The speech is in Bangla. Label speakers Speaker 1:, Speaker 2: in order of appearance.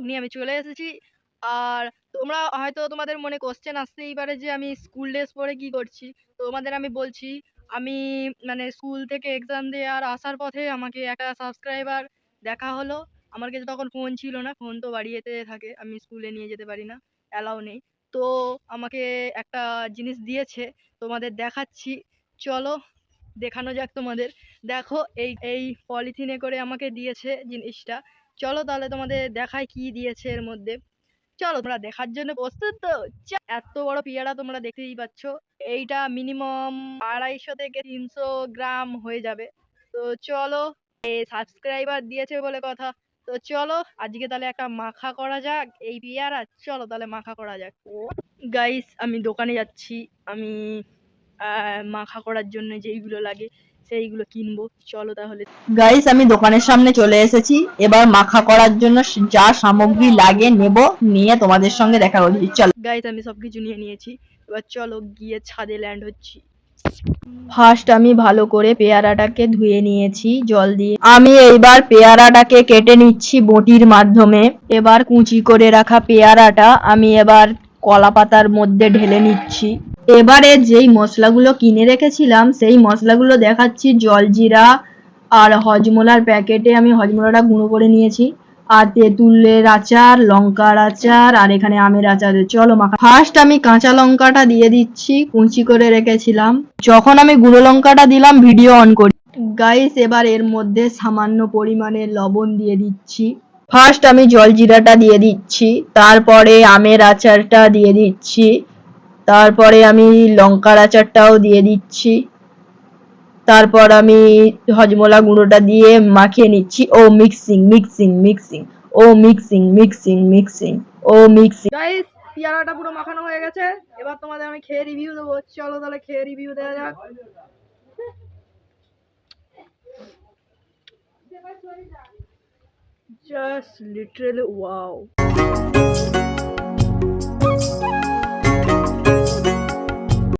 Speaker 1: নিয়ে আমি চলে এসেছি। আর তোমরা হয়তো তোমাদের মনে কোশ্চেন আসতেই পারে যে আমি স্কুল ড্রেস পরে কি করছি? তোমাদের আমি বলছি, আমি মানে স্কুল থেকে এক্সাম দিয়ে আর আসার পথে আমাকে একটা সাবস্ক্রাইবার দেখা হলো। আমার কাছে তখন ফোন ছিল না ফোন তো বাড়িতে থাকে, আমি স্কুলে নিয়ে যেতে পারি না অ্যালাউ নেই। তো আমাকে একটা জিনিস দিয়েছে, তোমাদের দেখাচ্ছি। চলো, দেখানো যাক তোমাদের। দেখো, এই এই পলিথিনে করে আমাকে দিয়েছে জিনিসটা। চলো তাহলে তোমাদের দেখাই কি দিয়েছে এর মধ্যে। চলো তোমরা দেখার জন্য প্রস্তুত তো? এত বড় পেয়ারা তোমরা দেখতেই পাচ্ছ। এইটা মিনিমাম আড়াইশো থেকে তিনশো গ্রাম হয়ে যাবে। তো চলো সাবস্ক্রাইবার দিয়েছে বলে কথা। তো চলো, আজকে তাহলে একটা মাখা করা যাক এই পেয়ারা চলো তাহলে মাখা করা যাক। ও গাইস আমি দোকানে যাচ্ছি। আমি মাখা করার জন্য যেইগুলো লাগে। সেইগুলো কিনবো। চলো তাহলে।
Speaker 2: গাইস আমি দোকানের সামনে চলে এসেছি। এবার মাখা করার জন্য যা সামগ্রী লাগে নেব নিয়ে তোমাদের সঙ্গে দেখা করছি। চলো।
Speaker 1: গাইস আমি সবকিছু নিয়ে নিয়েছি। এবার চলো গিয়ে ছাদে ল্যান্ড হচ্ছি।
Speaker 2: ফার্স্ট আমি ভালো করে পেয়ারাটাকে ধুয়ে নিয়েছি জল দিয়ে। আমি এইবার পেয়ারাটাকে কেটে নিচ্ছি বটির মাধ্যমে। এবার কুচি করে রাখা পেয়ারাটা আমি এবার কলা পাতার মধ্যে ঢেলে নিচ্ছি। এবারে যেই মশলাগুলো কিনে রেখেছিলাম, সেই মশলাগুলো দেখাচ্ছি জলজিরা আর হজমোলার প্যাকেটে আমি হজমোলাটা গুঁড়ো করে নিয়েছি। আর তেঁতুলের আচার, লঙ্কার আচার, আর এখানে আমের আচার। চলো মাখা। ফার্স্ট আমি কাঁচা লঙ্কাটা দিয়ে দিচ্ছি, কুচি করে রেখেছিলাম। যখন আমি গুঁড়ো লঙ্কাটা দিলাম ভিডিও অন করি। গাইস এবার এর মধ্যে সামান্য পরিমাণে লবণ দিয়ে দিচ্ছি। ফার্স্ট আমি জলজিরাটা দিয়ে দিচ্ছি, তারপরে আমের আচারটা দিয়ে দিচ্ছি, তারপরে আমি লঙ্কার আচারটাও দিয়ে দিচ্ছি, তারপর আমি হজমোলা গুঁড়োটা দিয়ে মাখিয়ে নিচ্ছি। ও মিক্সিং মিক্সিং মিক্সিং ও মিক্সিং মিক্সিং মিক্সিং ও মিক্সিং
Speaker 1: গাইস পুরো মাখানো হয়ে গেছে। এবার তোমাদের আমি খেয়ে রিভিউ দেবো। চলো তাহলে খেয়ে রিভিউ দেওয়া যাক। just literally wow.